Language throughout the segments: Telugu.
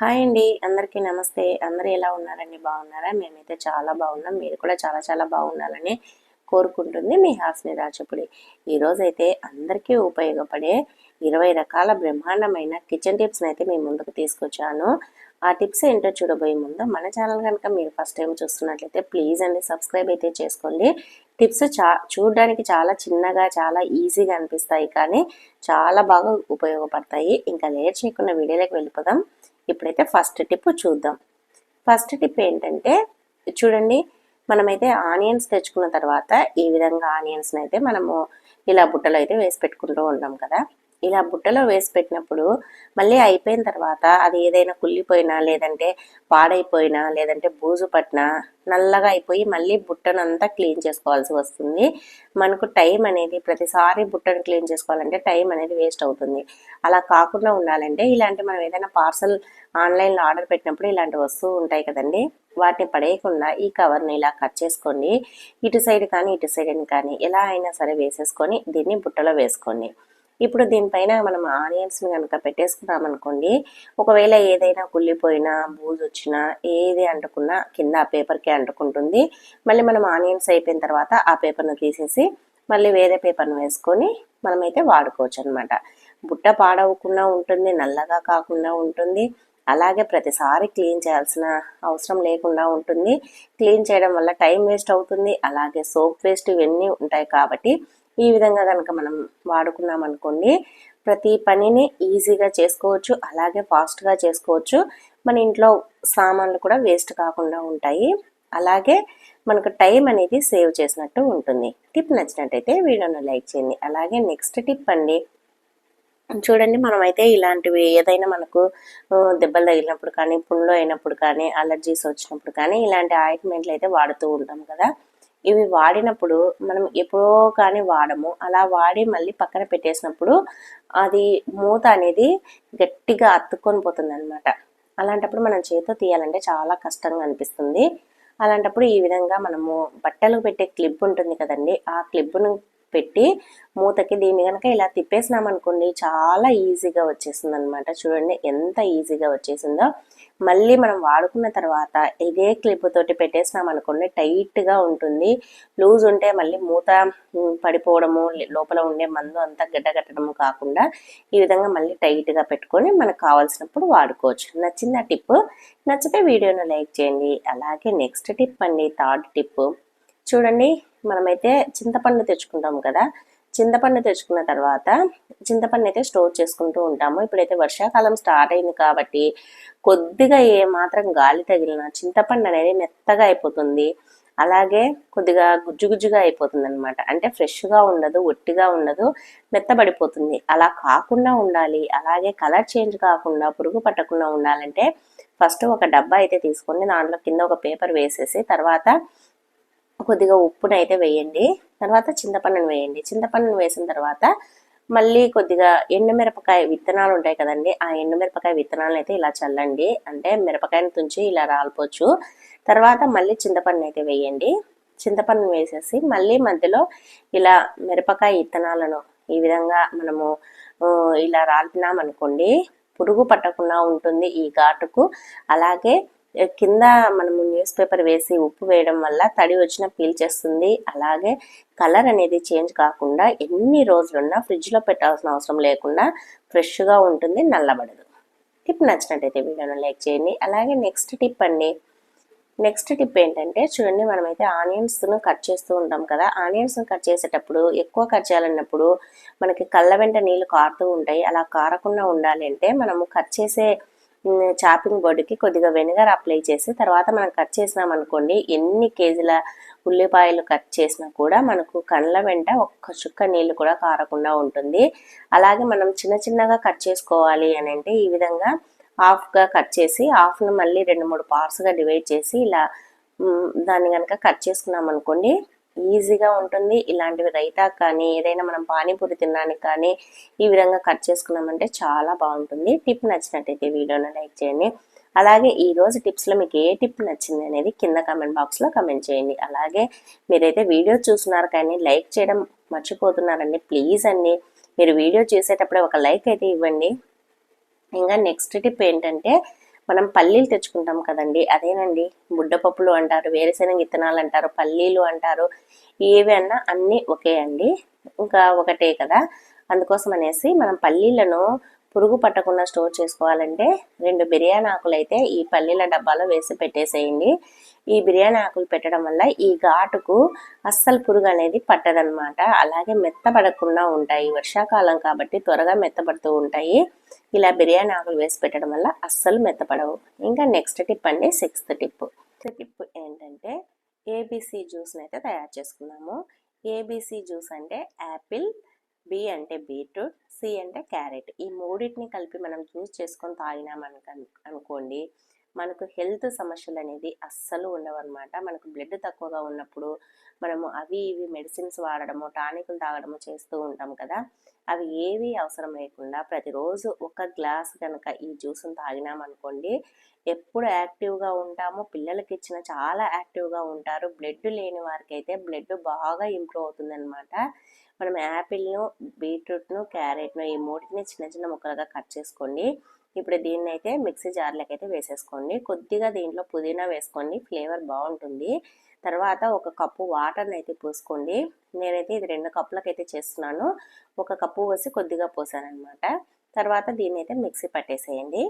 హాయ్ అండి. అందరికీ నమస్తే. అందరూ ఎలా ఉన్నారండి? బాగున్నారా? మేమైతే చాలా బాగున్నాం. మీరు కూడా చాలా చాలా బాగుండాలని కోరుకుంటుంది మీ హాస్ని రాచపుడి ఈరోజైతే అందరికీ ఉపయోగపడే ఇరవై రకాల బ్రహ్మాండమైన కిచెన్ టిప్స్ని అయితే మీ ముందుకు తీసుకొచ్చాను. ఆ టిప్స్ ఏంటో చూడబోయే ముందు మన ఛానల్ కనుక మీరు ఫస్ట్ టైం చూస్తున్నట్లయితే ప్లీజ్ అండి సబ్స్క్రైబ్ అయితే చేసుకోండి. టిప్స్ చా చూడడానికి చాలా చిన్నగా చాలా ఈజీగా అనిపిస్తాయి కానీ చాలా బాగా ఉపయోగపడతాయి. ఇంకా లేట్ చేయకుండా వీడియోలోకి వెళ్ళిపోదాం. ఇప్పుడైతే ఫస్ట్ టిప్ చూద్దాం. ఫస్ట్ టిప్ ఏంటంటే చూడండి మనమైతే ఆనియన్స్ తెచ్చుకున్న తర్వాత ఈ విధంగా ఆనియన్స్ని అయితే మనము ఇలా బుట్టలో అయితే వేసి పెట్టుకుంటూ ఉంటాం కదా. ఇలా బుట్టలో వేసి పెట్టినప్పుడు మళ్ళీ అయిపోయిన తర్వాత అది ఏదైనా కుళ్ళిపోయినా లేదంటే పాడైపోయినా లేదంటే బూజు పట్టినా నల్లగా అయిపోయి మళ్ళీ బుట్టను అంతా క్లీన్ చేసుకోవాల్సి వస్తుంది. మనకు టైం అనేది ప్రతిసారి బుట్టను క్లీన్ చేసుకోవాలంటే టైం అనేది వేస్ట్ అవుతుంది. అలా కాకుండా ఉండాలంటే ఇలాంటి మనం ఏదైనా పార్సల్ ఆన్లైన్లో ఆర్డర్ పెట్టినప్పుడు ఇలాంటి వస్తువు ఉంటాయి కదండి వాటిని పడేయకుండా ఈ కవర్ని ఇలా కట్ చేసుకోండి. ఇటు సైడ్ కానీ ఇటు సైడ్ కానీ ఎలా అయినా సరే వేసేసుకొని దీన్ని బుట్టలో వేసుకోండి. ఇప్పుడు దీనిపైన మనం ఆనియన్స్ని కనుక పెట్టేసుకున్నాం అనుకోండి ఒకవేళ ఏదైనా కుళ్ళిపోయినా బూజు వచ్చినా ఏది అంటుకున్నా కింద ఆ పేపర్కి అంటుకుంటుంది. మళ్ళీ మనం ఆనియన్స్ అయిపోయిన తర్వాత ఆ పేపర్ను తీసేసి మళ్ళీ వేరే పేపర్ను వేసుకొని మనమైతే వాడుకోవచ్చు అనమాట బుట్ట పాడవకుండా ఉంటుంది నల్లగా కాకుండా ఉంటుంది. అలాగే ప్రతిసారి క్లీన్ చేయాల్సిన అవసరం లేకుండా ఉంటుంది. క్లీన్ చేయడం వల్ల టైం వేస్ట్ అవుతుంది. అలాగే సోప్ వేస్ట్ ఇవన్నీ ఉంటాయి కాబట్టి ఈ విధంగా కనుక మనం వాడుకున్నాం అనుకోండి ప్రతి పనిని ఈజీగా చేసుకోవచ్చు అలాగే ఫాస్ట్గా చేసుకోవచ్చు. మన ఇంట్లో సామాన్లు కూడా వేస్ట్ కాకుండా ఉంటాయి. అలాగే మనకు టైం అనేది సేవ్ చేసినట్టు ఉంటుంది. టిప్ నచ్చినట్టయితే వీడియోను లైక్ చేయండి. అలాగే నెక్స్ట్ టిప్ అండి. చూడండి మనమైతే ఇలాంటివి ఏదైనా మనకు దెబ్బలు తగిలినప్పుడు కానీ పుండ్లు అయినప్పుడు కానీ అలర్జీస్ వచ్చినప్పుడు కానీ ఇలాంటి ఆయింట్మెంట్లు అయితే వాడుతూ ఉంటాం కదా. ఇవి వాడినప్పుడు మనం ఎప్పుడో కానీ వాడము. అలా వాడి మళ్ళీ పక్కన పెట్టేసినప్పుడు అది మూత అనేది గట్టిగా అత్తుకొని పోతుంది అనమాట అలాంటప్పుడు మనం చేతితో తీయాలంటే చాలా కష్టంగా అనిపిస్తుంది. అలాంటప్పుడు ఈ విధంగా మనము బట్టలు పెట్టే క్లిప్ ఉంటుంది కదండి ఆ క్లిప్ను పెట్టి మూతకి దీన్ని కనుక ఇలా తిప్పేసినాం అనుకోండి చాలా ఈజీగా వచ్చేసింది అనమాట చూడండి ఎంత ఈజీగా వచ్చేసిందో. మళ్ళీ మనం వాడుకున్న తర్వాత ఇదే క్లిప్ తోటి పెట్టేసినాం అనుకోండి టైట్గా ఉంటుంది. లూజ్ ఉంటే మళ్ళీ మూత పడిపోవడము లోపల ఉండే మందు అంతా గడ్డగట్టడము కాకుండా ఈ విధంగా మళ్ళీ టైట్గా పెట్టుకొని మనకు కావాల్సినప్పుడు వాడుకోవచ్చు. నచ్చింది ఆ టిప్ నచ్చితే వీడియోను లైక్ చేయండి. అలాగే నెక్స్ట్ టిప్ అండి థర్డ్ టిప్. చూడండి మనమైతే చింతపండు తెచ్చుకుంటాం కదా. చింతపండు తెచ్చుకున్న తర్వాత చింతపండు అయితే స్టోర్ చేసుకుంటూ ఉంటాము. ఇప్పుడైతే వర్షాకాలం స్టార్ట్ అయింది కాబట్టి కొద్దిగా ఏ మాత్రం గాలి తగిలిన చింతపండు అనేది మెత్తగా అయిపోతుంది. అలాగే కొద్దిగా గుజ్జు గుజ్జుగా అయిపోతుంది అనమాట అంటే ఫ్రెష్గా ఉండదు ఒట్టిగా ఉండదు మెత్తబడిపోతుంది. అలా కాకుండా ఉండాలి. అలాగే కలర్ చేంజ్ కాకుండా పురుగు పట్టకుండా ఉండాలంటే ఫస్ట్ ఒక డబ్బా అయితే తీసుకొని దాంట్లో కింద ఒక పేపర్ వేసేసి తర్వాత కొద్దిగా ఉప్పును అయితే వేయండి. తర్వాత చింతపండును వేయండి. చింతపండును వేసిన తర్వాత మళ్ళీ కొద్దిగా ఎండుమిరపకాయ విత్తనాలు ఉంటాయి కదండి ఆ ఎండుమిరపకాయ విత్తనాలను అయితే ఇలా చల్లండి. అంటే మిరపకాయను తుంచి ఇలా రాలిపోవచ్చు. తర్వాత మళ్ళీ చింతపండును అయితే వేయండి. చింతపండు వేసేసి మళ్ళీ మధ్యలో ఇలా మిరపకాయ విత్తనాలను ఈ విధంగా మనము ఇలా రాల్పినామనుకోండి పురుగు పట్టకుండా ఉంటుంది ఈ ఘాటుకు. అలాగే కింద మనము న్యూస్ పేపర్ వేసి ఉప్పు వేయడం వల్ల తడి వచ్చిన పీల్చేస్తుంది అలాగే కలర్ అనేది చేంజ్ కాకుండా ఎన్ని రోజులున్నా ఫ్రిడ్జ్లో పెట్టాల్సిన అవసరం లేకుండా ఫ్రెష్గా ఉంటుంది నల్లబడదు. టిప్ నచ్చినట్టయితే వీడియోను లైక్ చేయండి. అలాగే నెక్స్ట్ టిప్ అండి. నెక్స్ట్ టిప్ ఏంటంటే చూడండి మనమైతే ఆనియన్స్ను కట్ చేస్తూ ఉంటాం కదా. ఆనియన్స్ను కట్ చేసేటప్పుడు ఎక్కువ కట్ చేయాలన్నప్పుడు మనకి కళ్ళ వెంట నీళ్ళు కారుతూ ఉంటాయి. అలా కారకుండా ఉండాలి అంటే మనము కట్ చేసే చాపింగ్ బోర్డుకి కొద్దిగా వెనిగర్ అప్లై చేసి తర్వాత మనం కట్ చేసినాం అనుకోండి ఎన్ని కేజీల ఉల్లిపాయలు కట్ చేసినా కూడా మనకు కళ్ళ వెంట ఒక్క చుక్క నీళ్ళు కూడా కారకుండా ఉంటుంది. అలాగే మనం చిన్న చిన్నగా కట్ చేసుకోవాలి అని అంటే ఈ విధంగా హాఫ్గా కట్ చేసి హాఫ్ను మళ్ళీ రెండు మూడు పార్ట్స్గా డివైడ్ చేసి ఇలా దాన్ని కనుక కట్ చేసుకున్నాం అనుకోండి ఈజీగా ఉంటుంది. ఇలాంటివి రైతా కానీ ఏదైనా మనం పానీపూరి తినడానికి కానీ ఈ విధంగా కట్ చేసుకున్నామంటే చాలా బాగుంటుంది. టిప్ నచ్చినట్టయితే వీడియోని లైక్ చేయండి. అలాగే ఈ రోజు టిప్స్లో మీకు ఏ టిప్ నచ్చింది అనేది కింద కమెంట్ బాక్స్లో కమెంట్ చేయండి. అలాగే మీరైతే వీడియో చూస్తున్నారు కానీ లైక్ చేయడం మర్చిపోతున్నారండి ప్లీజ్ అండి. మీరు వీడియో చూసేటప్పుడే ఒక లైక్ అయితే ఇవ్వండి. ఇంకా నెక్స్ట్ టిప్ ఏంటంటే మనం పల్లీలు తెచ్చుకుంటాం కదండి అదేనండి. బుడ్డపప్పులు అంటారు వేరుశెనగ విత్తనాలు అంటారు పల్లీలు అంటారు ఏవైనా అన్నీ ఒకే అండి. ఇంకా ఒకటే కదా. అందుకోసం అనేసి మనం పల్లీలను పురుగు పట్టకుండా స్టోర్ చేసుకోవాలంటే రెండు బిర్యానీ ఆకులు అయితే ఈ పల్లీల డబ్బాలో వేసి పెట్టేసేయండి. ఈ బిర్యానీ ఆకులు పెట్టడం వల్ల ఈ ఘాటుకు అస్సలు పురుగు అనేది పట్టదనమాట అలాగే మెత్తపడకుండా ఉంటాయి. వర్షాకాలం కాబట్టి త్వరగా మెత్తపడుతూ ఉంటాయి. ఇలా బిర్యానీ ఆకులు వేసి పెట్టడం వల్ల అస్సలు మెత్తపడవు ఇంకా నెక్స్ట్ టిప్ అండి సిక్స్త్ టిప్. టిప్ ఏంటంటే ఏబీసీ జ్యూస్ని అయితే తయారు చేసుకున్నాము ఏబీసీ జ్యూస్ అంటే యాపిల్ బి అంటే బీట్రూట్ సి అంటే క్యారెట్. ఈ మూడింటిని కలిపి మనం జ్యూస్ చేసుకొని తాగినామనుక అనుకోండి మనకు హెల్త్ సమస్యలు అనేది అస్సలు ఉండవన్నమాట. మనకు బ్లడ్ తక్కువగా ఉన్నప్పుడు మనము అవి ఇవి మెడిసిన్స్ వాడడము టానికులు తాగడము చేస్తూ ఉంటాం కదా. అవి ఏవి అవసరం లేకుండా ప్రతిరోజు ఒక గ్లాస్ కనుక ఈ జ్యూస్ని తాగినామనుకోండి ఎప్పుడు యాక్టివ్గా ఉంటామో. పిల్లలకి ఇచ్చిన చాలా యాక్టివ్గా ఉంటారు. బ్లడ్ లేని వారికి అయితే బ్లడ్ బాగా ఇంప్రూవ్ అవుతుందన్నమాట. మనం యాపిల్ను బీట్రూట్ను క్యారెట్ను ఈ మూటిని చిన్న చిన్న ముక్కలుగా కట్ చేసుకోండి. ఇప్పుడు దీన్ని అయితే మిక్సీ జార్లోకి అయితే వేసేసుకోండి. కొద్దిగా దీంట్లో పుదీనా వేసుకోండి. ఫ్లేవర్ బాగుంటుంది. తర్వాత ఒక కప్పు వాటర్ని అయితే పోసుకోండి. నేనైతే ఇది రెండు కప్పులకైతే చేస్తున్నాను. ఒక కప్పు పోసి కొద్దిగా పోసానమాట తర్వాత దీన్ని అయితే మిక్సీ పట్టేసేయండి.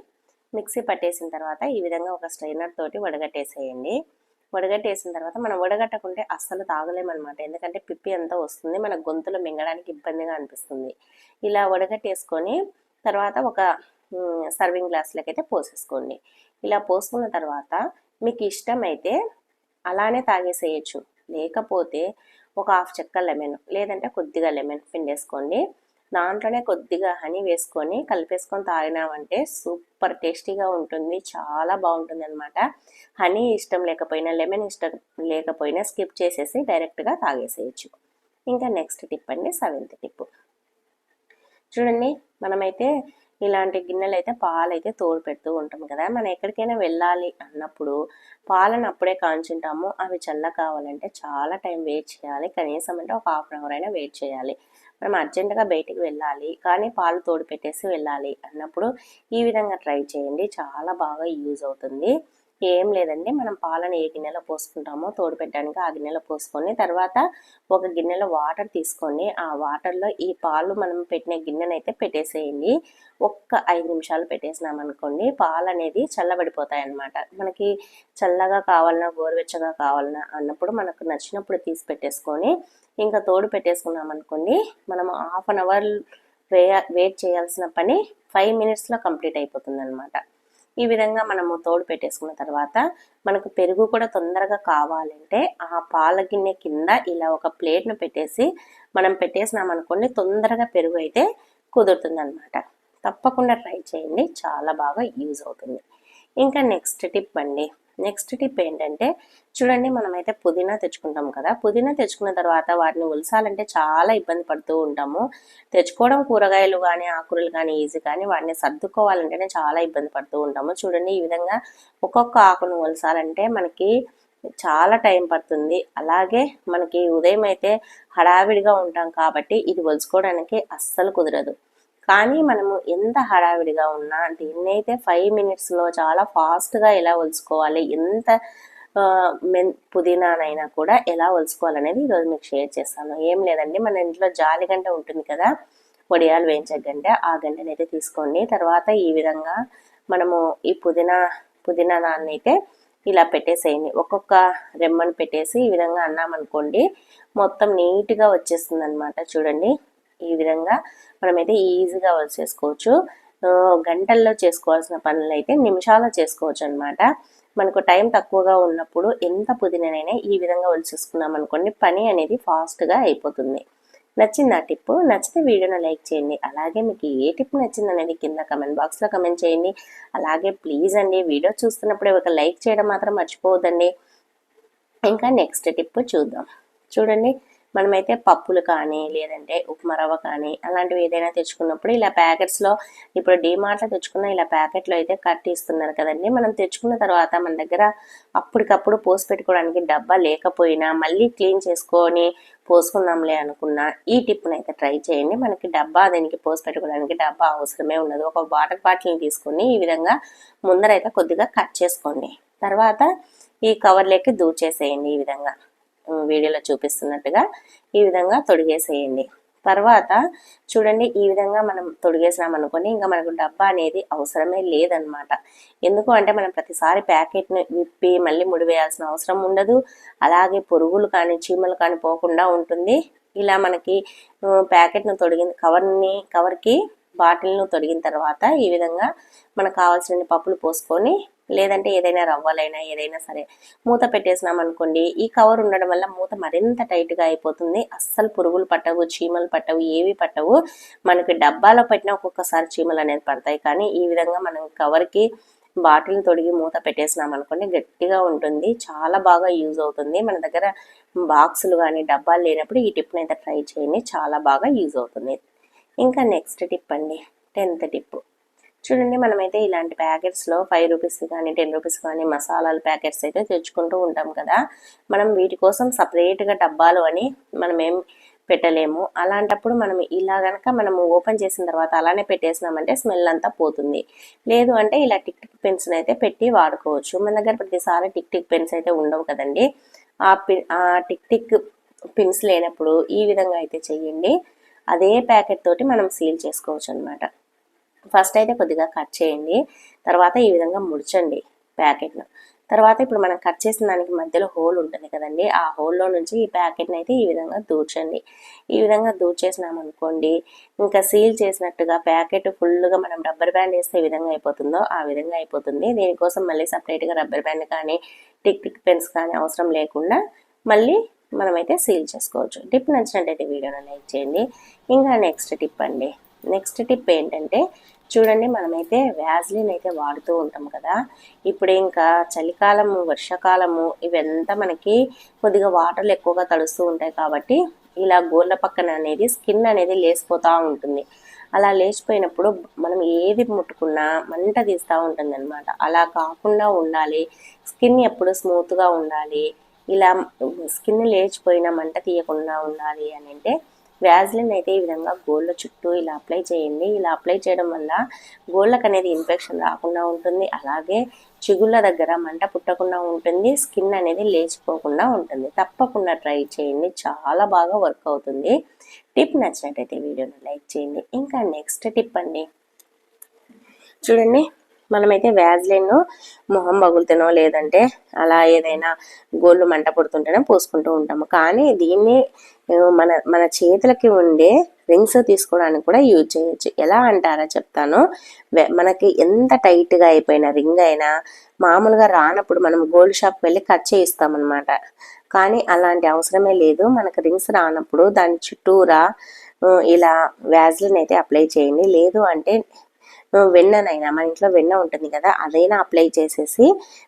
మిక్సీ పట్టేసిన తర్వాత ఈ విధంగా ఒక స్ట్రైనర్ తోటి వడగట్టేసేయండి. వడగట్టేసిన తర్వాత మనం వడగట్టకుంటే అస్సలు తాగలేమన్నమాట. ఎందుకంటే పిప్పి అంతా వస్తుంది మన గొంతులో మింగడానికి ఇబ్బందిగా అనిపిస్తుంది. ఇలా వడగట్టేసుకొని తర్వాత ఒక సర్వింగ్ గ్లాస్లోకి అయితే పోసేసుకోండి. ఇలా పోసుకున్న తర్వాత మీకు ఇష్టమైతే అలానే తాగేసేయచ్చు. లేకపోతే ఒక హాఫ్ చెక్క లెమన్ లేదంటే కొద్దిగా లెమన్ పిండేసుకోండి. దాంట్లోనే కొద్దిగా హనీ వేసుకొని కలిపేసుకొని తాగినామంటే సూపర్ టేస్టీగా ఉంటుంది. చాలా బాగుంటుంది అనమాట హనీ ఇష్టం లేకపోయినా లెమన్ ఇష్టం లేకపోయినా స్కిప్ చేసేసి డైరెక్ట్గా తాగేసేయచ్చు. ఇంకా నెక్స్ట్ టిప్ అండి సెవెంత్ టిప్. చూడండి మనమైతే ఇలాంటి గిన్నెలు అయితే పాలు అయితే తోడు పెడుతూ ఉంటాం కదా. మనం ఎక్కడికైనా వెళ్ళాలి అన్నప్పుడు పాలను అప్పుడే కాంచుంటాము. అవి చల్ల కావాలంటే చాలా టైం వెయిట్ చేయాలి. కనీసం అంటే ఒక హాఫ్ అన్ అవర్ అయినా వెయిట్ చేయాలి. మనం అర్జెంటుగా బయటికి వెళ్ళాలి కానీ పాలు తోడు పెట్టేసి వెళ్ళాలి అన్నప్పుడు ఈ విధంగా ట్రై చేయండి. చాలా బాగా యూజ్ అవుతుంది. ఏం లేదండి. మనం పాలను ఏ గిన్నెలో పోసుకుంటామో తోడు పెట్టడానికి ఆ గిన్నెలో పోసుకొని తర్వాత ఒక గిన్నెలో వాటర్ తీసుకొని ఆ వాటర్లో ఈ పాలు మనం పెట్టిన గిన్నెనైతే పెట్టేసేయండి. ఒక్క ఐదు నిమిషాలు పెట్టేసినామనుకోండి పాలు అనేది చల్లబడిపోతాయి అన్నమాట మనకి చల్లగా కావాలన్నా గోరువెచ్చగా కావాలన్నా అన్నప్పుడు మనకు నచ్చినప్పుడు తీసి పెట్టేసుకొని ఇంకా తోడు పెట్టేసుకున్నామనుకోండి మనం హాఫ్ అన్ అవర్ వెయిట్ చేయాల్సిన పని ఫైవ్ మినిట్స్లో కంప్లీట్ అయిపోతుంది అనమాట ఈ విధంగా మనము తోడు పెట్టేసుకున్న తర్వాత మనకు పెరుగు కూడా తొందరగా కావాలంటే ఆ పాల గిన్నె కింద ఇలా ఒక ప్లేట్ను పెట్టేసి మనం పెట్టేసినామనుకోండి తొందరగా పెరుగు అయితే కుదురుతుంది అనమాట తప్పకుండా ట్రై చేయండి చాలా బాగా యూజ్ అవుతుంది. ఇంకా నెక్స్ట్ టిప్ అండి. నెక్స్ట్ టిప్ ఏంటంటే చూడండి మనమైతే పుదీనా తెచ్చుకుంటాం కదా పుదీనా తెచ్చుకున్న తర్వాత వాటిని ఉలసాలంటే చాలా ఇబ్బంది పడుతూ ఉంటాము. తెచ్చుకోవడం కూరగాయలు కానీ ఆకురలు కానీ ఈజీ కానీ వాటిని సర్దుకోవాలంటేనే చాలా ఇబ్బంది పడుతూ ఉంటాము. చూడండి ఈ విధంగా ఒక్కొక్క ఆకును ఉలసాలంటే మనకి చాలా టైం పడుతుంది. అలాగే మనకి ఉదయం అయితే హడావిడిగా ఉంటాం కాబట్టి ఇది ఒలుచుకోవడానికి అస్సలు కుదరదు. కానీ మనము ఎంత హడావిడిగా ఉన్నా దీన్నైతే ఫైవ్ మినిట్స్లో చాలా ఫాస్ట్గా ఎలా ఒలుచుకోవాలి ఎంత మెన్ పుదీనానైనా కూడా ఎలా ఒలుచుకోవాలనేది ఈరోజు మీకు షేర్ చేస్తాను. ఏం లేదండి మన ఇంట్లో జాలి గంట ఉంటుంది కదా వడియాలు వేయించే గంట ఆ గంటని అయితే తీసుకోండి. తర్వాత ఈ విధంగా మనము ఈ పుదీనా పుదీనా దాన్ని అయితే ఇలా పెట్టేసేయండి. ఒక్కొక్క రెమ్మను పెట్టేసి ఈ విధంగా అన్నామనుకోండి మొత్తం నీట్గా వచ్చేస్తుంది అనమాట చూడండి ఈ విధంగా మనమైతే ఈజీగా చేసుకోవచ్చు గంటల్లో చేసుకోవాల్సిన పనులు అయితే నిమిషాల్లో చేసుకోవచ్చు అనమాట మనకు టైం తక్కువగా ఉన్నప్పుడు ఎంత పుదీనానైనా ఈ విధంగా ఒలిచేసుకున్నాం అనుకోండి పని అనేది ఫాస్ట్గా అయిపోతుంది. నచ్చింది ఆ టిప్ నచ్చితే వీడియోను లైక్ చేయండి. అలాగే మీకు ఏ టిప్ నచ్చింది అనేది కింద కమెంట్ బాక్స్లో కమెంట్ చేయండి. అలాగే ప్లీజ్ అండి వీడియో చూస్తున్నప్పుడే ఒక లైక్ చేయడం మాత్రం మర్చిపోవద్దండి. ఇంకా నెక్స్ట్ టిప్ చూద్దాం. చూడండి మనమైతే పప్పులు కానీ లేదంటే ఉప్మా రవ్వ కానీ అలాంటివి ఏదైనా తెచ్చుకున్నప్పుడు ఇలా ప్యాకెట్స్లో ఇప్పుడు డీమార్ట్లో తెచ్చుకున్న ఇలా ప్యాకెట్లో అయితే కట్ ఇస్తున్నారు కదండి. మనం తెచ్చుకున్న తర్వాత మన దగ్గర అప్పటికప్పుడు పోసి పెట్టుకోవడానికి డబ్బా లేకపోయినా మళ్ళీ క్లీన్ చేసుకొని పోసుకుందాంలే అనుకున్నా ఈ టిప్పునైతే అయితే ట్రై చేయండి. మనకి డబ్బా దానికి పోసి పెట్టుకోవడానికి డబ్బా అవసరమే ఉండదు. ఒక వాటర్ బాటిల్ని తీసుకొని ఈ విధంగా ముందరైతే కొద్దిగా కట్ చేసుకోండి. తర్వాత ఈ కవర్లోకి దూచేసేయండి ఈ విధంగా. వీడియోలో చూపిస్తున్నట్టుగా ఈ విధంగా తొడిగేసేయండి. తర్వాత చూడండి ఈ విధంగా మనం తొడిగేసినాం అనుకోండి ఇంకా మనకు డబ్బా అనేది అవసరమే లేదనమాట ఎందుకు అంటే మనం ప్రతిసారి ప్యాకెట్ని విప్పి మళ్ళీ ముడివేయాల్సిన అవసరం ఉండదు. అలాగే పురుగులు కానీ చీమలు కానీ పోకుండా ఉంటుంది. ఇలా మనకి ప్యాకెట్ను తొడిగిన కవర్ని కవర్కి బాటిల్ను తొడిగిన తర్వాత ఈ విధంగా మనకు కావాల్సిన పప్పులు పోసుకొని లేదంటే ఏదైనా రవ్వలైనా ఏదైనా సరే మూత పెట్టేసినాం అనుకోండి ఈ కవర్ ఉండడం వల్ల మూత మరింత టైట్గా అయిపోతుంది. అస్సలు పురుగులు పట్టవు చీమలు పట్టవు ఏవి పట్టవు. మనకి డబ్బాలో పెట్టినా ఒక్కొక్కసారి చీమలు అనేది పడతాయి. కానీ ఈ విధంగా మనం కవర్కి బాటిల్ని తొడిగి మూత పెట్టేసినాం అనుకోండి గట్టిగా ఉంటుంది. చాలా బాగా యూజ్ అవుతుంది. మన దగ్గర బాక్సులు కానీ డబ్బాలు లేనప్పుడు ఈ టిప్ని అయితే ట్రై చేయండి. చాలా బాగా యూజ్ అవుతుంది. ఇంకా నెక్స్ట్ టిప్ అండి. టెన్త్ టిప్ చూడండి మనమైతే ఇలాంటి ప్యాకెట్స్లో ఫైవ్ రూపీస్ కానీ టెన్ రూపీస్ కానీ మసాలాల ప్యాకెట్స్ అయితే తెచ్చుకుంటూ ఉంటాం కదా. మనం వీటి కోసం సపరేట్గా డబ్బాలు అని మనం ఏం పెట్టలేము. అలాంటప్పుడు మనం ఇలా కనుక మనం ఓపెన్ చేసిన తర్వాత అలానే పెట్టేసినామంటే స్మెల్ అంతా పోతుంది. లేదు అంటే ఇలా టిక్ టిక్ పెన్స్ని అయితే పెట్టి వాడుకోవచ్చు. మన దగ్గర ప్రతిసారి టిక్ టిక్ పెన్స్ అయితే ఉండవు కదండి. ఆ పిన్ ఆ టిక్ టిక్ పిన్స్ లేనప్పుడు ఈ విధంగా అయితే చెయ్యండి. అదే ప్యాకెట్ తోటి మనం సీల్ చేసుకోవచ్చు అనమాట ఫస్ట్ అయితే కొద్దిగా కట్ చేయండి. తర్వాత ఈ విధంగా ముడిచండి ప్యాకెట్ను. తర్వాత ఇప్పుడు మనం కట్ చేసిన దానికి మధ్యలో హోల్ ఉంటుంది కదండి. ఆ హోల్లో నుంచి ఈ ప్యాకెట్ని అయితే ఈ విధంగా దూర్చండి. ఈ విధంగా దూర్చేసినాం అనుకోండి ఇంకా సీల్ చేసినట్టుగా ప్యాకెట్ ఫుల్గా మనం రబ్బర్ బ్యాండ్ వేస్తే ఏ విధంగా అయిపోతుందో ఆ విధంగా అయిపోతుంది. దీనికోసం మళ్ళీ సపరేట్గా రబ్బర్ బ్యాండ్ కానీ టిక్ టిక్ పెన్స్ కానీ అవసరం లేకుండా మళ్ళీ మనమైతే సీల్ చేసుకోవచ్చు. టిప్ నచ్చినట్టయితే వీడియోని లైక్ చేయండి. ఇంకా నెక్స్ట్ టిప్ అండి. నెక్స్ట్ టిప్ ఏంటంటే చూడండి మనమైతే వ్యాజ్లిన్ అయితే వాడుతూ ఉంటాం కదా. ఇప్పుడు ఇంకా చలికాలము వర్షాకాలము ఇవంతా మనకి కొద్దిగా వాటర్లు ఎక్కువగా తడుస్తూ ఉంటాయి కాబట్టి ఇలా గోళ్ళ పక్కన అనేది స్కిన్ అనేది లేసిపోతూ ఉంటుంది. అలా లేచిపోయినప్పుడు మనం ఏది ముట్టుకున్నా మంట తీస్తూ ఉంటుంది అనమాట అలా కాకుండా ఉండాలి. స్కిన్ ఎప్పుడు స్మూత్గా ఉండాలి. ఇలా స్కిన్ లేచిపోయిన మంట తీయకుండా ఉండాలి అని అంటే వ్యాజ్లిన్ అయితే ఈ విధంగా గోళ్ళ చుట్టూ ఇలా అప్లై చేయండి. ఇలా అప్లై చేయడం వల్ల గోళ్ళకు అనేది ఇన్ఫెక్షన్ రాకుండా ఉంటుంది. అలాగే చిగుళ్ళ దగ్గర మంట పుట్టకుండా ఉంటుంది. స్కిన్ అనేది లేచిపోకుండా ఉంటుంది. తప్పకుండా ట్రై చేయండి. చాలా బాగా వర్క్ అవుతుంది. టిప్ నచ్చినట్టయితే వీడియోని లైక్ చేయండి. ఇంకా నెక్స్ట్ టిప్ అండి. చూడండి. మనమైతే వ్యాజ్లైన్ మొహం పగులుతేనో లేదంటే అలా ఏదైనా గోళ్ళు మంట పుడుతుంటేనే పోసుకుంటూ ఉంటాము. కానీ దీన్ని మన మన చేతులకి ఉండే రింగ్స్ తీసుకోవడానికి కూడా యూజ్ చేయొచ్చు. ఎలా అంటారా చెప్తాను. మనకి ఎంత టైట్గా అయిపోయిన రింగ్ అయినా మామూలుగా రానప్పుడు మనం గోల్డ్ షాప్కి వెళ్ళి కట్ చేయిస్తామన్నమాట. కానీ అలాంటి అవసరమే లేదు. మనకు రింగ్స్ రానప్పుడు దాని చుట్టూరా ఇలా వ్యాజ్లిన్ అయితే అప్లై చేయండి. లేదు అంటే వెన్ననైనా మన ఇంట్లో వెన్న ఉంటుంది కదా అదైనా అప్లై చేసేసి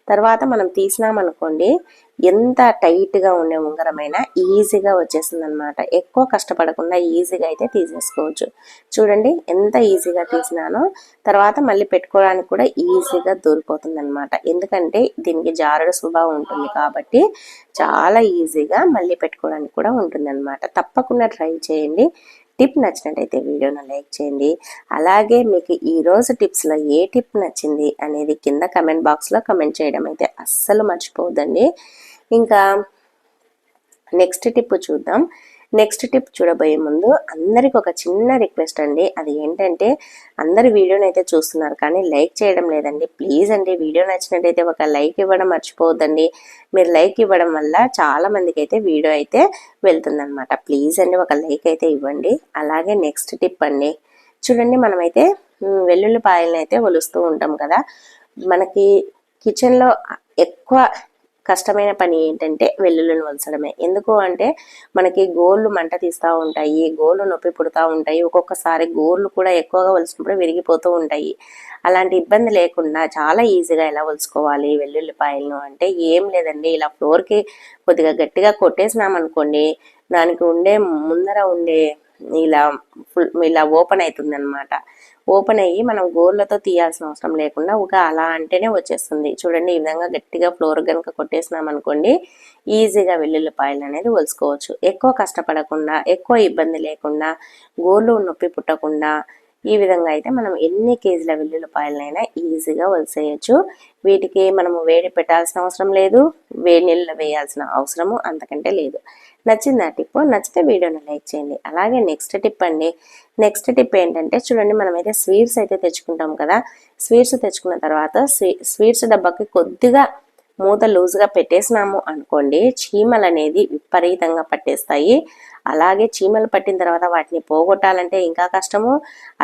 తర్వాత మనం తీసినామనుకోండి ఎంత టైట్గా ఉండే ఉంగరమైనా ఈజీగా వచ్చేస్తుంది అనమాట ఎక్కువ కష్టపడకుండా ఈజీగా అయితే తీసేసుకోవచ్చు. చూడండి ఎంత ఈజీగా తీసినానో తర్వాత మళ్ళీ పెట్టుకోవడానికి కూడా ఈజీగా దొరికిపోతుంది అనమాట ఎందుకంటే దీనికి జారుడు స్వభావం ఉంటుంది కాబట్టి చాలా ఈజీగా మళ్ళీ పెట్టుకోవడానికి కూడా ఉంటుంది తప్పకుండా ట్రై చేయండి. టిప్ నచ్చినట్టయితే వీడియోను లైక్ చేయండి. అలాగే మీకు ఈ రోజు టిప్స్లో ఏ టిప్ నచ్చింది అనేది కింద కమెంట్ బాక్స్లో కమెంట్ చేయడం అయితే అస్సలు మర్చిపోవద్దండి. ఇంకా నెక్స్ట్ టిప్ చూద్దాం. నెక్స్ట్ టిప్ చూడబోయే ముందు అందరికి ఒక చిన్న రిక్వెస్ట్ అండి. అది ఏంటంటే అందరు వీడియోని అయితే చూస్తున్నారు కానీ లైక్ చేయడం లేదండి. ప్లీజ్ అండి వీడియో నచ్చినట్టయితే ఒక లైక్ ఇవ్వడం మర్చిపోవద్దండి. మీరు లైక్ ఇవ్వడం వల్ల చాలా మందికి అయితే వీడియో అయితే వెళ్తుందనమాట ప్లీజ్ అండి ఒక లైక్ అయితే ఇవ్వండి. అలాగే నెక్స్ట్ టిప్ అండి. చూడండి మనమైతే వెల్లుల్లిపాయలను అయితే ఒలుస్తూ ఉంటాం కదా. మనకి కిచెన్లో ఎక్కువ కష్టమైన పని ఏంటంటే వెల్లుల్లిని వలసడమే. ఎందుకు అంటే మనకి గోళ్ళు మంట తీస్తూ ఉంటాయి గోళ్ళు నొప్పి పుడుతూ ఉంటాయి ఒక్కొక్కసారి గోళ్ళు కూడా ఎక్కువగా వలిసినప్పుడు విరిగిపోతూ ఉంటాయి. అలాంటి ఇబ్బంది లేకుండా చాలా ఈజీగా ఎలా వలుసుకోవాలి వెల్లుల్లిపాయలను అంటే ఏం లేదండి ఇలా ఫ్లోర్కి కొద్దిగా గట్టిగా కొట్టేసినామనుకోండి దానికి ఉండే ముందర ఉండే ఇలా ఫుల్ ఇలా ఓపెన్ అవుతుంది అనమాట ఓపెన్ అయ్యి మనం గోర్లతో తీయాల్సిన అవసరం లేకుండా ఒక అలా అంటేనే వచ్చేస్తుంది. చూడండి ఈ విధంగా గట్టిగా ఫ్లోర్ కనుక కొట్టేసినాం అనుకోండి ఈజీగా వెల్లుల్లిపాయలు అనేది ఒలుసుకోవచ్చు. ఎక్కువ కష్టపడకుండా ఎక్కువ ఇబ్బంది లేకుండా గోర్లు నొప్పి పుట్టకుండా ఈ విధంగా అయితే మనం ఎన్ని కేజీల వెల్లుల్లిపాయలనైనా ఈజీగా వదిలేయచ్చు వీటికి మనము వేడి పెట్టాల్సిన అవసరం లేదు. వేడి నీళ్ళు వేయాల్సిన అవసరము అంతకంటే లేదు. నచ్చింది ఆ టిప్? నచ్చితే వీడియోని లైక్ చేయండి. అలాగే నెక్స్ట్ టిప్ అండి. నెక్స్ట్ టిప్ ఏంటంటే చూడండి మనమైతే స్వీట్స్ అయితే తెచ్చుకుంటాం కదా. స్వీట్స్ తెచ్చుకున్న తర్వాత స్వీట్స్ డబ్బాకి కొద్దిగా మూత లూజ్గా పెట్టేసినాము అనుకోండి చీమలు అనేది విపరీతంగా పట్టేస్తాయి. అలాగే చీమలు పట్టిన తర్వాత వాటిని పోగొట్టాలంటే ఇంకా కష్టము.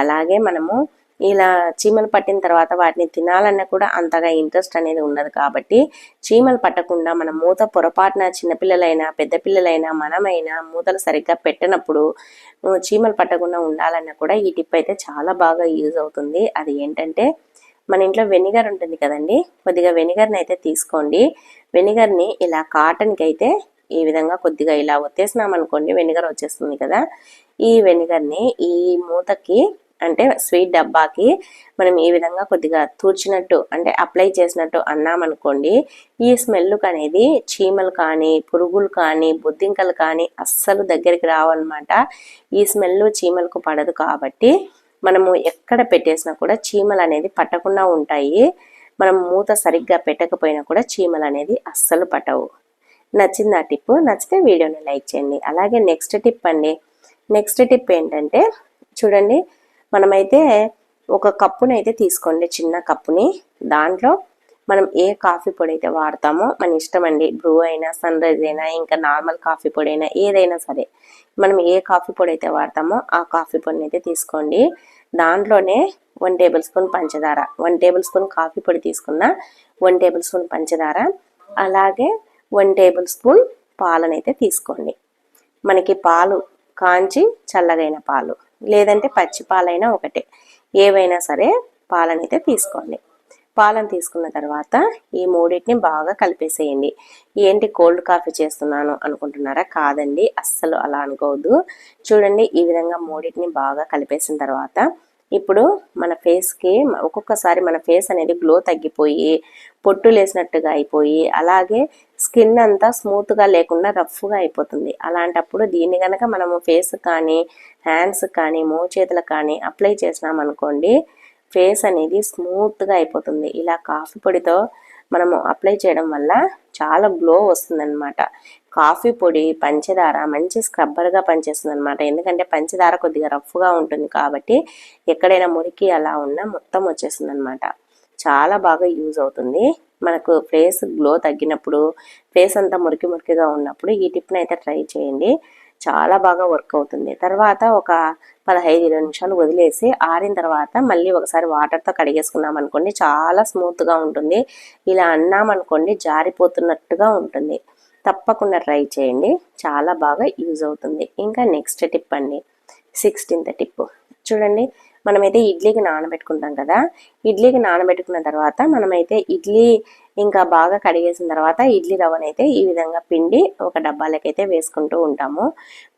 అలాగే మనము ఇలా చీమలు పట్టిన తర్వాత వాటిని తినాలన్నా కూడా అంతగా ఇంట్రెస్ట్ అనేది ఉండదు కాబట్టి చీమలు పట్టకుండా మన మూత పొరపాటున చిన్నపిల్లలైనా పెద్ద పిల్లలైనా మనమైనా మూతలు సరిగ్గా పెట్టినప్పుడు చీమలు పట్టకుండా ఉండాలన్నా కూడా ఈ టిప్ అయితే చాలా బాగా యూజ్ అవుతుంది. అది ఏంటంటే మన ఇంట్లో వెనిగర్ ఉంటుంది కదండి. కొద్దిగా వెనిగర్ని అయితే తీసుకోండి. వెనిగర్ని ఇలా కాటన్కి అయితే ఈ విధంగా కొద్దిగా ఇలా ఒత్తేసినాం అనుకోండి వెనిగర్ వచ్చేస్తుంది కదా. ఈ వెనిగర్ని ఈ మూతకి అంటే స్వీట్ డబ్బాకి మనం ఈ విధంగా కొద్దిగా తూర్చినట్టు అంటే అప్లై చేసినట్టు అన్నామనుకోండి ఈ స్మెల్కి అనేది చీమలు కానీ పురుగులు కానీ బొద్దింకలు కానీ అస్సలు దగ్గరికి రావన్నమాట. ఈ స్మెల్ చీమలకు పడదు కాబట్టి మనము ఎక్కడ పెట్టేసినా కూడా చీమలు అనేది పట్టకుండా ఉంటాయి. మనం మూత సరిగ్గా పెట్టకపోయినా కూడా చీమలు అనేది అస్సలు పట్టవు. నచ్చింది ఆ టిప్. నచ్చితే వీడియోని లైక్ చేయండి. అలాగే నెక్స్ట్ టిప్ అండి. నెక్స్ట్ టిప్ ఏంటంటే చూడండి మనమైతే ఒక కప్పునైతే తీసుకోండి చిన్న కప్పుని. దాంట్లో మనం ఏ కాఫీ పొడి అయితే వాడతామో మన ఇష్టం అండి బ్రూ అయినా సన్ రైజ్ అయినా ఇంకా నార్మల్ కాఫీ పొడి అయినా ఏదైనా సరే. మనం ఏ కాఫీ పొడి అయితే వాడతామో ఆ కాఫీ పొడిని అయితే తీసుకోండి. దాంట్లోనే వన్ టేబుల్ స్పూన్ పంచదార వన్ టేబుల్ స్పూన్ కాఫీ పొడి తీసుకున్న వన్ టేబుల్ స్పూన్ పంచదార అలాగే వన్ టేబుల్ స్పూన్ పాలనైతే తీసుకోండి. మనకి పాలు కాంచి చల్లగైన పాలు లేదంటే పచ్చి పాలైనా ఒకటే. ఏవైనా సరే పాలనైతే తీసుకోండి. పాలను తీసుకున్న తర్వాత ఈ మూడింటిని బాగా కలిపేసేయండి. ఏంటి కోల్డ్ కాఫీ చేస్తున్నాను అనుకుంటున్నారా? కాదండి అస్సలు అలా అనుకోవద్దు. చూడండి ఈ విధంగా మూడింటిని బాగా కలిపేసిన తర్వాత ఇప్పుడు మన ఫేస్కి ఒక్కొక్కసారి మన ఫేస్ అనేది గ్లో తగ్గిపోయి పొట్టు లేసినట్టుగా అయిపోయి అలాగే స్కిన్ అంతా స్మూత్గా లేకుండా రఫ్గా అయిపోతుంది. అలాంటప్పుడు దీన్ని కనుక మనము ఫేస్ కానీ హ్యాండ్స్ కానీ మోచేతులకు కానీ అప్లై చేసినాం అనుకోండి ఫేస్ అనేది స్మూత్గా అయిపోతుంది. ఇలా కాఫీ పొడితో మనము అప్లై చేయడం వల్ల చాలా గ్లో వస్తుందన్నమాట. కాఫీ పొడి పంచదార మంచి స్క్రబ్బర్గా పనిచేస్తుంది అనమాట ఎందుకంటే పంచదార కొద్దిగా రఫ్గా ఉంటుంది కాబట్టి ఎక్కడైనా మురికి అలా ఉన్నా మొత్తం వచ్చేస్తుంది అనమాట చాలా బాగా యూజ్ అవుతుంది. మనకు ఫేస్ గ్లో తగ్గినప్పుడు ఫేస్ అంతా మురికి మురికిగా ఉన్నప్పుడు ఈ టిప్ని అయితే ట్రై చేయండి. చాలా బాగా వర్క్ అవుతుంది. తర్వాత ఒక పదహైదు ఇరవై నిమిషాలు వదిలేసి ఆరిన తర్వాత మళ్ళీ ఒకసారి వాటర్తో కడిగేసుకున్నాం అనుకోండి చాలా స్మూత్గా ఉంటుంది. ఇలా అన్నామనుకోండి జారిపోతున్నట్టుగా ఉంటుంది. తప్పకుండా ట్రై చేయండి. చాలా బాగా యూజ్ అవుతుంది. ఇంకా నెక్స్ట్ టిప్ అండి. సిక్స్టీన్త్ టిప్ చూడండి మనమైతే ఇడ్లీకి నానబెట్టుకుంటాం కదా. ఇడ్లీకి నానబెట్టుకున్న తర్వాత మనమైతే ఇడ్లీ ఇంకా బాగా కడిగేసిన తర్వాత ఇడ్లీ రవ్వనైతే ఈ విధంగా పిండి ఒక డబ్బాలకైతే వేసుకుంటూ ఉంటాము.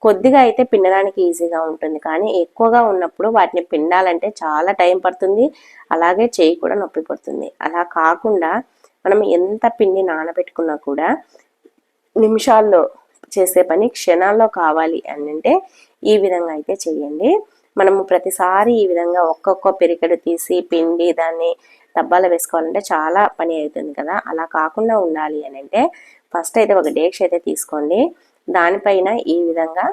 కొద్దిగా అయితే పిండడానికి ఈజీగా ఉంటుంది. కానీ ఎక్కువగా ఉన్నప్పుడు వాటిని పిండాలంటే చాలా టైం పడుతుంది. అలాగే చేయి కూడా నొప్పి పడుతుంది. అలా కాకుండా మనం ఎంత పిండి నానబెట్టుకున్నా కూడా నిమిషాల్లో చేసే పని క్షణాల్లో కావాలి అని అంటే ఈ విధంగా అయితే చేయండి. మనము ప్రతిసారి ఈ విధంగా ఒక్కొక్క పెరికడు తీసి పిండి దాన్ని డబ్బాలో వేసుకోవాలంటే చాలా పని అవుతుంది కదా. అలా కాకుండా ఉండాలి అని అంటే ఫస్ట్ అయితే ఒక డేక్ష అయితే తీసుకోండి. దానిపైన ఈ విధంగా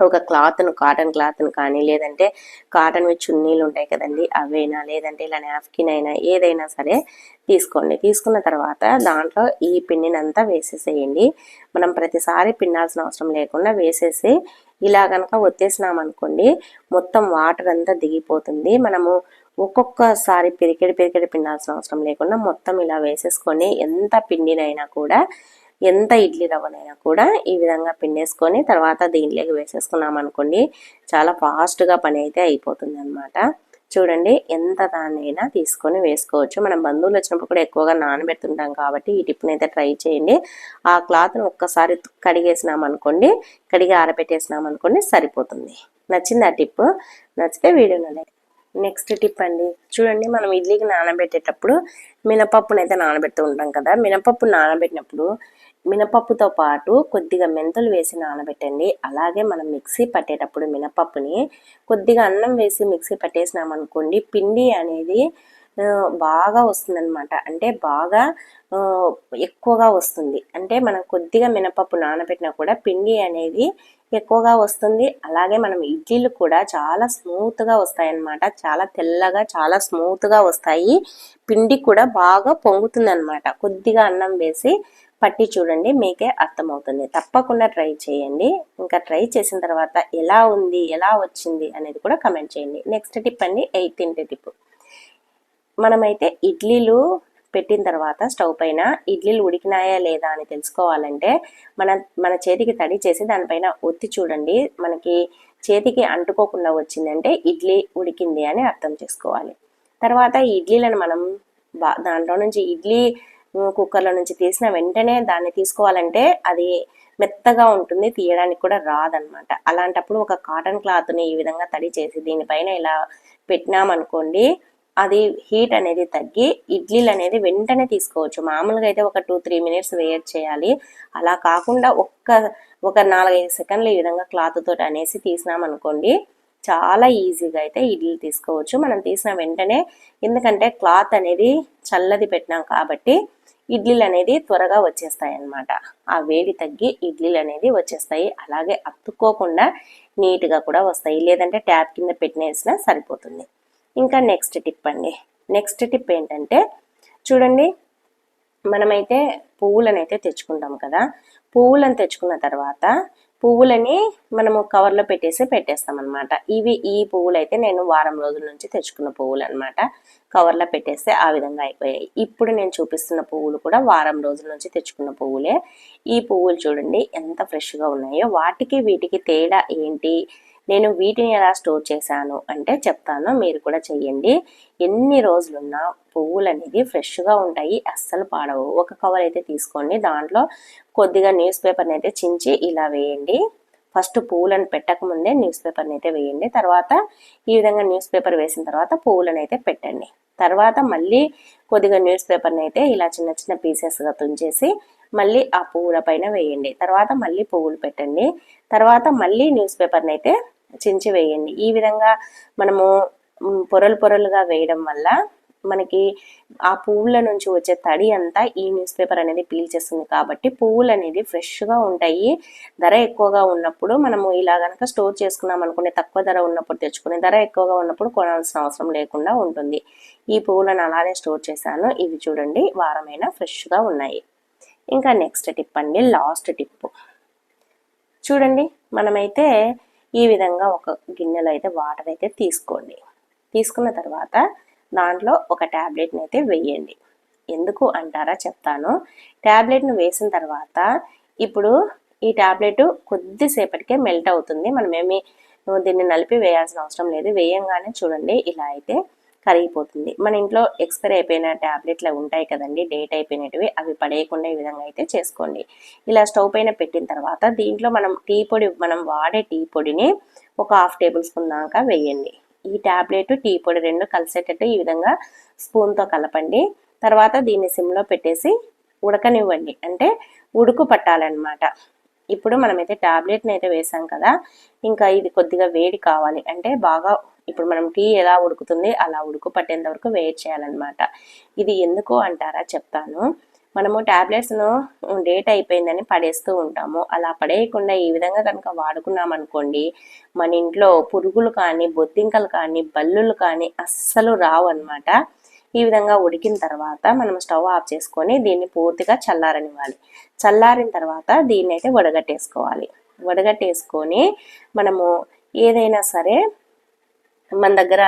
ఒక క్లాత్ను కాటన్ క్లాత్ను కానీ లేదంటే కాటన్ చున్నీలు ఉంటాయి కదండి అవైనా లేదంటే ఇలా నాప్కిన్ అయినా ఏదైనా సరే తీసుకోండి. తీసుకున్న తర్వాత దాంట్లో ఈ పిండినంతా వేసేసేయండి. మనం ప్రతిసారి పిండాల్సిన అవసరం లేకుండా వేసేసి ఇలా కనుక వచ్చేసినామనుకోండి మొత్తం వాటర్ అంతా దిగిపోతుంది. మనము ఒక్కొక్కసారి పిరికెడి పిరికెడి పిండాల్సిన అవసరం లేకుండా మొత్తం ఇలా వేసేసుకొని ఎంత పిండినైనా కూడా ఎంత ఇడ్లీ రవ్వనైనా కూడా ఈ విధంగా పిండేసుకొని తర్వాత దీంట్లోకి వేసేసుకున్నాం అనుకోండి చాలా ఫాస్ట్గా పని అయితే అయిపోతుంది అనమాట చూడండి ఎంత దాన్నైనా తీసుకొని వేసుకోవచ్చు. మనం బంధువులు వచ్చినప్పుడు కూడా ఎక్కువగా నానబెడుతుంటాం కాబట్టి ఈ టిప్ని అయితే ట్రై చేయండి. ఆ క్లాత్ను ఒక్కసారి కడిగేసినాం అనుకోండి కడిగి ఆరబెట్టేసినాం అనుకోండి సరిపోతుంది. నచ్చింది ఆ టిప్? నచ్చితే వీడియోలో నెక్స్ట్ టిప్ అండి. చూడండి మనం ఇడ్లీకి నానబెట్టేటప్పుడు మినపప్పునైతే నానబెడుతూ ఉంటాం కదా మినపప్పు నానబెట్టినప్పుడు మినపప్పుతో పాటు కొద్దిగా మెంతులు వేసి నానబెట్టండి. అలాగే మనం మిక్సీ పట్టేటప్పుడు మినపప్పుని కొద్దిగా అన్నం వేసి మిక్సీ పట్టేసినాం అనుకోండి పిండి అనేది బాగా వస్తుందన్నమాట. అంటే బాగా ఎక్కువగా వస్తుంది. అంటే మనం కొద్దిగా మినపప్పు నానబెట్టినా కూడా పిండి అనేది ఎక్కువగా వస్తుంది. అలాగే మనం ఇడ్లీలు కూడా చాలా స్మూత్గా వస్తాయన్నమాట. చాలా తెల్లగా చాలా స్మూత్గా వస్తాయి. పిండి కూడా బాగా పొంగుతుంది అనమాట కొద్దిగా అన్నం వేసి పట్టి చూడండి మీకే అర్థమవుతుంది. తప్పకుండా ట్రై చేయండి. ఇంకా ట్రై చేసిన తర్వాత ఎలా ఉంది ఎలా వచ్చింది అనేది కూడా కమెంట్ చేయండి. నెక్స్ట్ టిప్ అండి ఎయిత్ టిప్. మనమైతే ఇడ్లీలు పెట్టిన తర్వాత స్టవ్ పైన ఇడ్లీలు ఉడికినాయా లేదా అని తెలుసుకోవాలంటే మన మన చేతికి తడి చేసి దానిపైన ఒత్తి చూడండి. మనకి చేతికి అంటుకోకుండా వచ్చిందంటే ఇడ్లీ ఉడికింది అని అర్థం చేసుకోవాలి. తర్వాత ఈ ఇడ్లీలను మనం దాంట్లో నుంచి ఇడ్లీ కుక్కర్లో నుంచి తీసిన వెంటనే దాన్ని తీసుకోవాలంటే అది మెత్తగా ఉంటుంది తీయడానికి కూడా రాదనమాట అలాంటప్పుడు ఒక కాటన్ క్లాత్ని ఈ విధంగా తడి చేసి దీనిపైన ఇలా పెట్టినామనుకోండి అది హీట్ అనేది తగ్గి ఇడ్లీలు అనేది వెంటనే తీసుకోవచ్చు. మామూలుగా అయితే ఒక టూ త్రీ మినిట్స్ వెయిట్ చేయాలి. అలా కాకుండా ఒక్క ఒక నాలుగైదు సెకండ్లు ఈ విధంగా క్లాత్ తోటి అనేసి తీసినామనుకోండి చాలా ఈజీగా అయితే ఇడ్లీ తీసుకోవచ్చు. మనం తీసిన వెంటనే ఎందుకంటే క్లాత్ అనేది చల్లది పెట్టినాం కాబట్టి ఇడ్లీలు అనేది త్వరగా వచ్చేస్తాయి అన్నమాట ఆ వేడి తగ్గి ఇడ్లీలు అనేది వచ్చేస్తాయి. అలాగే అత్తుకోకుండా నీట్గా కూడా వస్తాయి. లేదంటే ట్యాప్ కింద పెట్టినేసినా సరిపోతుంది. ఇంకా నెక్స్ట్ టిప్ అండి. నెక్స్ట్ టిప్ ఏంటంటే చూడండి మనమైతే పువ్వులను అయితే తెచ్చుకుంటాం కదా. పువ్వులను తెచ్చుకున్న తర్వాత పువ్వులని మనము కవర్లో పెట్టేసి పెట్టేస్తాం అనమాట ఇవి ఈ పువ్వులు అయితే నేను వారం రోజుల నుంచి తెచ్చుకున్న పువ్వులు అనమాట కవర్లో పెట్టేస్తే ఆ విధంగా అయిపోయాయి. ఇప్పుడు నేను చూపిస్తున్న పువ్వులు కూడా వారం రోజుల నుంచి తెచ్చుకున్న పువ్వులే. ఈ పువ్వులు చూడండి ఎంత ఫ్రెష్గా ఉన్నాయో. వాటికి వీటికి తేడా ఏంటి? నేను వీటిని ఎలా స్టోర్ చేశాను అంటే చెప్తాను మీరు కూడా చెయ్యండి. ఎన్ని రోజులున్నా పువ్వులు అనేది ఫ్రెష్గా ఉంటాయి అస్సలు పాడవు. ఒక కవర్ అయితే తీసుకోండి దాంట్లో కొద్దిగా న్యూస్ పేపర్ని అయితే చించి ఇలా వేయండి. ఫస్ట్ పువ్వులను పెట్టకముందే న్యూస్ పేపర్ని అయితే వేయండి. తర్వాత ఈ విధంగా న్యూస్ పేపర్ వేసిన తర్వాత పువ్వులను అయితే పెట్టండి. తర్వాత మళ్ళీ కొద్దిగా న్యూస్ పేపర్ని అయితే ఇలా చిన్న చిన్న పీసెస్గా తుంచేసి మళ్ళీ ఆ పువ్వుల పైన వేయండి. తర్వాత మళ్ళీ పువ్వులు పెట్టండి. తర్వాత మళ్ళీ న్యూస్ పేపర్ని అయితే చించి వేయండి. ఈ విధంగా మనము పొరలు పొరలుగా వేయడం వల్ల మనకి ఆ పువ్వుల నుంచి వచ్చే తడి అంతా ఈ న్యూస్ పేపర్ అనేది పీల్చేస్తుంది. కాబట్టి పువ్వులు అనేది ఫ్రెష్గా ఉంటాయి. ధర ఎక్కువగా ఉన్నప్పుడు మనము ఇలా కనుక స్టోర్ చేసుకున్నాం అనుకునే తక్కువ ధర ఉన్నప్పుడు తెచ్చుకునే ధర ఎక్కువగా ఉన్నప్పుడు కొనాల్సిన అవసరం లేకుండా ఉంటుంది. ఈ పువ్వులను అలానే స్టోర్ చేశాను. ఇవి చూడండి వారమైనా ఫ్రెష్గా ఉన్నాయి. ఇంకా నెక్స్ట్ టిప్ అండి లాస్ట్ టిప్. చూడండి మనమైతే ఈ విధంగా ఒక గిన్నెలో అయితే వాటర్ అయితే తీసుకోండి. తీసుకున్న తర్వాత దాంట్లో ఒక ట్యాబ్లెట్ని అయితే వేయండి. ఎందుకు అంటారా చెప్తాను. ట్యాబ్లెట్ను వేసిన తర్వాత ఇప్పుడు ఈ ట్యాబ్లెట్ కొద్దిసేపటికే మెల్ట్ అవుతుంది. మనమేమి దీన్ని నలిపి వేయాల్సిన అవసరం లేదు. వేయంగానే చూడండి ఇలా అయితే కరిగిపోతుంది. మన ఇంట్లో ఎక్స్పైర్ అయిపోయిన ట్యాబ్లెట్లు ఉంటాయి కదండి డేట్ అయిపోయినవి అవి పడేయకుండా ఈ విధంగా అయితే చేసుకోండి. ఇలా స్టవ్ పైన పెట్టిన తర్వాత దీంట్లో మనం టీ పొడి మనం వాడే టీ పొడిని ఒక హాఫ్ టేబుల్ స్పూన్ దాకా వేయండి. ఈ ట్యాబ్లెట్ టీ పొడి రెండు కలిసేటట్టు ఈ విధంగా స్పూన్తో కలపండి. తర్వాత దీన్ని సిమ్లో పెట్టేసి ఉడకనివ్వండి. అంటే ఉడుకు పట్టాలన్నమాట. ఇప్పుడు మనమైతే ట్యాబ్లెట్ని అయితే వేసాం కదా ఇంకా ఇది కొద్దిగా వేడి కావాలి. అంటే బాగా ఇప్పుడు మనం టీ ఎలా ఉడుకుతుంది అలా ఉడుకు పట్టేంత వరకు వెయిట్ చేయాలన్నమాట. ఇది ఎందుకు అంటారా చెప్తాను. మనము ట్యాబ్లెట్స్ను డేట్ అయిపోయిందని పడేస్తూ ఉంటాము. అలా పడేయకుండా ఈ విధంగా కనుక వాడుకున్నాం అనుకోండి మన ఇంట్లో పురుగులు కానీ బొద్దింకలు కానీ బల్లులు కానీ అస్సలు రావు అనమాట ఈ విధంగా ఉడికిన తర్వాత మనం స్టవ్ ఆఫ్ చేసుకొని దీన్ని పూర్తిగా చల్లారనివ్వాలి. చల్లారిన తర్వాత దీన్ని అయితే వడగట్టేసుకోవాలి. వడగట్టేసుకొని మనము ఏదైనా సరే మన దగ్గర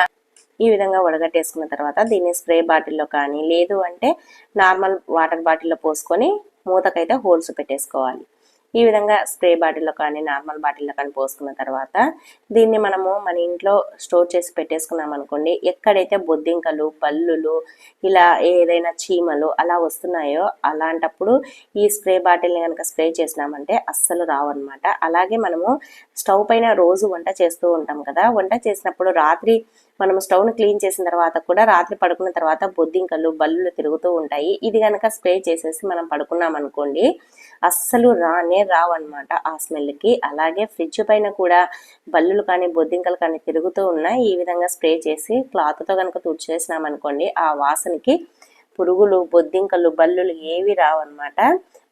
ఈ విధంగా వడగట్టేసుకున్న తర్వాత దీన్ని స్ప్రే బాటిల్లో కానీ లేదు అంటే నార్మల్ వాటర్ బాటిల్లో పోసుకొని మూతకైతే హోల్స్ పెట్టేసుకోవాలి. ఈ విధంగా స్ప్రే బాటిల్లో కానీ నార్మల్ బాటిల్లో కానీ పోసుకున్న తర్వాత దీన్ని మనము మన ఇంట్లో స్టోర్ చేసి పెట్టేసుకున్నాం అనుకోండి ఎక్కడైతే బొద్దింకలు పల్లులు ఇలా ఏదైనా చీమలు అలా వస్తున్నాయో అలాంటప్పుడు ఈ స్ప్రే బాటిల్ని కనుక స్ప్రే చేసినామంటే అస్సలు రావన్నమాట. అలాగే మనము స్టవ్ పైన రోజు వంట చేస్తూ ఉంటాం కదా వంట చేసినప్పుడు రాత్రి మనం స్టవ్ను క్లీన్ చేసిన తర్వాత కూడా రాత్రి పడుకున్న తర్వాత బొద్దింకలు బల్లులు తిరుగుతూ ఉంటాయి. ఇది కనుక స్ప్రే చేసేసి మనం పడుకున్నాం అనుకోండి అస్సలు రానే రావన్నమాట ఆ స్మెల్కి అలాగే ఫ్రిడ్జ్ పైన కూడా బల్లులు కానీ బొద్దింకలు కానీ తిరుగుతూ ఉన్నాయి ఈ విధంగా స్ప్రే చేసి క్లాత్తో కనుక తుడిచేసినాం అనుకోండి ఆ వాసనకి పురుగులు బొద్దింకలు బల్లులు ఏవి రావన్నమాట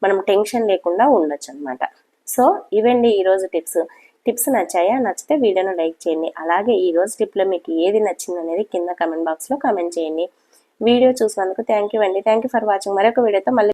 మనం టెన్షన్ లేకుండా ఉండొచ్చు అనమాట సో ఇవండి ఈరోజు టిప్స్ టిప్స్ నచ్చాయా? నచ్చితే వీడియోను లైక్ చేయండి. అలాగే ఈ రోజు టిప్లో మీకు ఏది నచ్చింది అనేది కింద కమెంట్ బాక్స్లో కమెంట్ చేయండి. వీడియో చూసినందుకు థ్యాంక్ యూ అండి. Thank you for watching. మరొక వీడియోతో మళ్ళీ